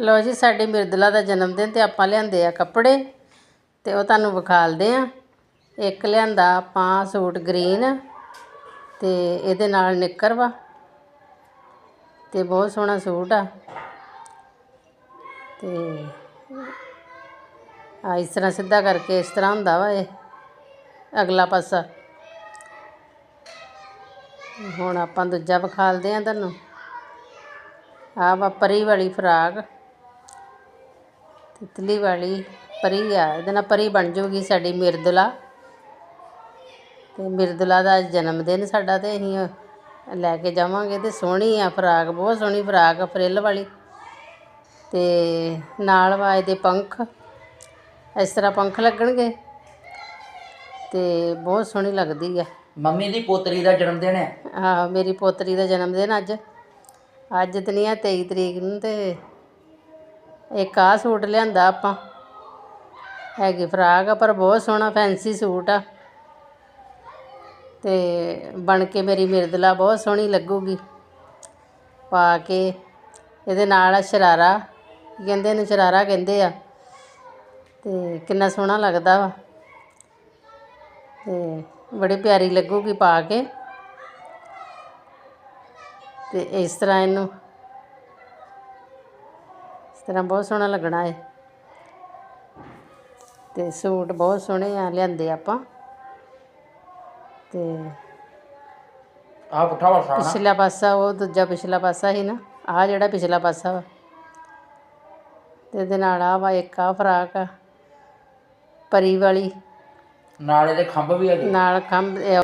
ਲੋ ਜੀ, ਸਾਡੀ ਮਿਰਦਲਾ ਦਾ ਜਨਮ ਦਿਨ ਤੇ ਆਪਾਂ ਲਿਆਂਦੇ ਆ ਕੱਪੜੇ ਤੇ ਉਹ ਤੁਹਾਨੂੰ ਵਿਖਾਲਦੇ ਆ। ਇੱਕ ਲਿਆਂਦਾ ਆਪਾਂ ਸੂਟ ਗ੍ਰੀਨ ਤੇ ਇਹਦੇ ਨਾਲ ਨਿੱਕਰ ਵਾ ਤੇ ਬਹੁਤ ਸੋਹਣਾ ਸੂਟ ਆ। ਤੇ ਆ ਇਸ ਤਰ੍ਹਾਂ ਸਿੱਧਾ ਕਰਕੇ ਇਸ ਤਰ੍ਹਾਂ ਹੁੰਦਾ ਵਾ ਇਹ। ਅਗਲਾ ਪਾਸਾ। ਹੁਣ ਆਪਾਂ ਦੂਜਾ ਵਿਖਾਲਦੇ ਆ ਤੁਹਾਨੂੰ। ਆ ਵਾ ਪਰੀ ਵਾਲੀ ਫਰਾਕ। ਤਿਤਲੀ ਵਾਲੀ ਪਰੀ ਆ ਇਹਦੇ ਨਾਲ ਪਰੀ ਬਣ ਜਾਊਗੀ ਸਾਡੀ ਮਿਰਦੁਲਾ। ਤੇ ਮਿਰਦੁਲਾ ਦਾ ਜਨਮ ਦਿਨ ਸਾਡਾ ਤੇ ਅਸੀਂ ਲੈ ਕੇ ਜਾਵਾਂਗੇ ਤੇ ਸੋਹਣੀ ਆ ਫਰਾਕ ਬਹੁਤ ਸੋਹਣੀ ਫਰਾਕ ਫਰਿੱਲ ਵਾਲੀ। ਤੇ ਨਾਲ ਵਾ ਇਹਦੇ ਪੰਖ ਇਸ ਤਰ੍ਹਾਂ ਪੰਖ ਲੱਗਣਗੇ। ਤੇ ਬਹੁਤ ਸੋਹਣੀ ਲੱਗਦੀ ਆ। ਮੰਮੀ ਦੀ ਪੋਤਰੀ ਦਾ ਜਨਮ ਦਿਨ ਹੈ? ਹਾਂ ਮੇਰੀ ਪੋਤਰੀ ਦਾ ਜਨਮ ਦਿਨ ਅੱਜ। ਅੱਜ ਤੇ ਨਹੀਂ ਆ 23 ਤਰੀਕ ਨੂੰ ਤੇ ਇੱਕ ਆਹ ਸੂਟ ਲਿਆਂਦਾ ਆਪਾਂ। ਹੈਗੀ ਫਰਾਕ ਆ, ਪਰ ਬਹੁਤ ਸੋਹਣਾ ਫੈਂਸੀ ਸੂਟ ਆ। ਤੇ ਬਣ ਕੇ ਮੇਰੀ ਮਿਰਦਲਾ ਬਹੁਤ ਸੋਹਣੀ ਲੱਗੂਗੀ। ਪਾ ਕੇ ਇਹਦੇ ਨਾਲ ਆ ਸ਼ਰਾਰਾ ਕਹਿੰਦੇ ਇਹਨੂੰ, ਸ਼ਰਾਰਾ ਕਹਿੰਦੇ ਆ। ਤੇ ਕਿੰਨਾ ਸੋਹਣਾ ਲੱਗਦਾ ਵਾ। ਤੇ ਬੜੀ ਪਿਆਰੀ ਲੱਗੂਗੀ ਪਾ ਕੇ। ਤੇ ਇਸ ਤਰ੍ਹਾਂ ਇਹਨੂੰ ਤਰ੍ਹਾਂ ਬਹੁਤ ਸੋਹਣਾ ਲੱਗਣਾ ਹੈ ਤੇ ਸੂਟ ਬਹੁਤ ਸੋਹਣੇ ਆ ਲਿਆਂਦੇ ਆਪਾਂ। ਤੇ ਆਹ ਪੁੱਠਾ ਵਾ ਸਾਣਾ ਪਿਛਲਾ ਪਾਸਾ ਉਹ ਦੂਜਾ ਪਿਛਲਾ ਪਾਸਾ ਸੀ ਨਾ। ਆਹ ਜਿਹੜਾ ਪਿਛਲਾ ਪਾਸਾ ਵਾ। ਤੇ ਇਹਦੇ ਨਾਲ ਆ ਵਾ ਇੱਕ ਆ ਫਰਾਕ ਆ ਪਰੀ ਵਾਲੀ। ਨਾਲ ਇਹਦੇ ਖੰਭ ਵੀ ਹੈਗੇ। ਨਾਲ ਖੰਭ ਇਹ